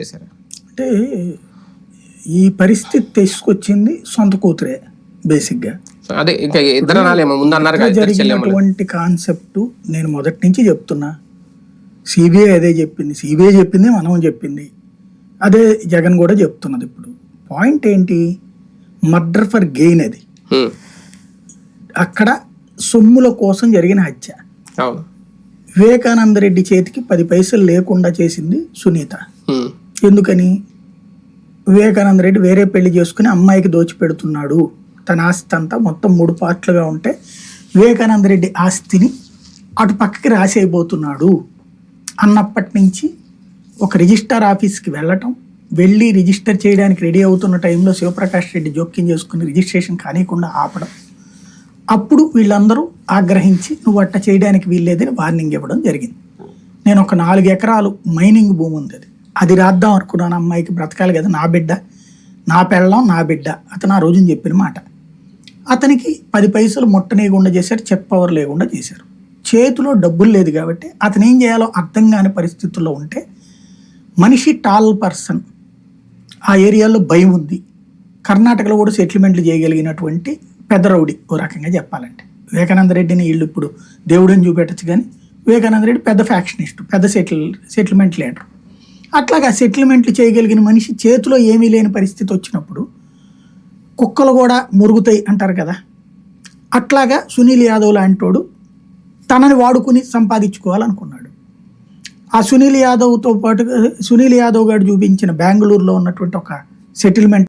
చేశారు? అంటే ఈ పరిస్థితి తీసుకొచ్చింది సొంత కూతురే బేసిక్గా. అదే ఇంకా ఇద్దరు ముందు అన్నారు జరిగినటువంటి కాన్సెప్ట్ నేను మొదటి నుంచి చెప్తున్నా. సిబిఐ అదే చెప్పింది సిబిఐ చెప్పింది మనం చెప్పింది. అదే జగన్ కూడా చెప్తున్నది ఇప్పుడు. పాయింట్ ఏంటి? మర్డర్ ఫర్ గెయిన్ అది. అక్కడ సొమ్ముల కోసం జరిగిన హత్య. వివేకానంద రెడ్డి చేతికి పది పైసలు లేకుండా చేసింది సునీత. ఎందుకని? వివేకానంద రెడ్డి వేరే పెళ్ళి చేసుకుని అమ్మాయికి దోచిపెడుతున్నాడు. తన ఆస్తి అంతా మొత్తం మూడు పార్ట్లుగా ఉంటే వివేకానంద రెడ్డి ఆస్తిని అటు పక్కకి రాసేయబోతున్నాడు. అన్నప్పటి నుంచి ఒక రిజిస్టర్ ఆఫీస్కి వెళ్ళటం వెళ్ళి రిజిస్టర్ చేయడానికి రెడీ అవుతున్న టైంలో శివప్రకాష్ రెడ్డి జోక్యం చేసుకుని రిజిస్ట్రేషన్ కానియకుండా ఆపడం. అప్పుడు వీళ్ళందరూ ఆగ్రహించి నువ్వు అట్ట చేయడానికి వీల్లేదని వార్నింగ్ ఇవ్వడం జరిగింది. నేను ఒక నాలుగు ఎకరాలు మైనింగ్ భూమి ఉంది అది అది రాద్దాం అనుకున్నాను అమ్మాయికి బ్రతకాలి కదా నా బిడ్డ. నా పెళ్ళం నా బిడ్డ. అతను ఆ రోజున చెప్పిన మాట. అతనికి పది పైసలు ముట్టనీయకుండా చేశారు చెప్పవర్ లేకుండా చేశారు. చేతిలో డబ్బులు లేదు కాబట్టి అతను ఏం చేయాలో అర్థం కాని పరిస్థితుల్లో ఉంటే మనిషి టాల్ పర్సన్ ఆ ఏరియాలో భయం ఉంది. కర్ణాటకలో కూడా సెటిల్మెంట్లు చేయగలిగినటువంటి పెద్ద రౌడీ ఓ రకంగా చెప్పాలంటే. వివేకానంద రెడ్డిని వీళ్ళు ఇప్పుడు దేవుడిని చూపెట్టచ్చు కానీ వివేకానంద రెడ్డి పెద్ద ఫ్యాక్షనిస్ట్ పెద్ద సెటిల్ సెటిల్మెంట్ లీడర్ అట్లాగా సెటిల్మెంట్లు చేయగలిగిన మనిషి చేతిలో ఏమీ లేని పరిస్థితి వచ్చినప్పుడు కుక్కలు కూడా మురుగుతాయి అంటారు కదా. అట్లాగా సునీల్ యాదవ్ లాంటోడు తనని వాడుకుని సంపాదించుకోవాలనుకున్నాడు. ఆ సునీల్ యాదవ్తో పాటు సునీల్ యాదవ్ గారు చూపించిన బెంగళూరులో ఉన్నటువంటి ఒక సెటిల్మెంట్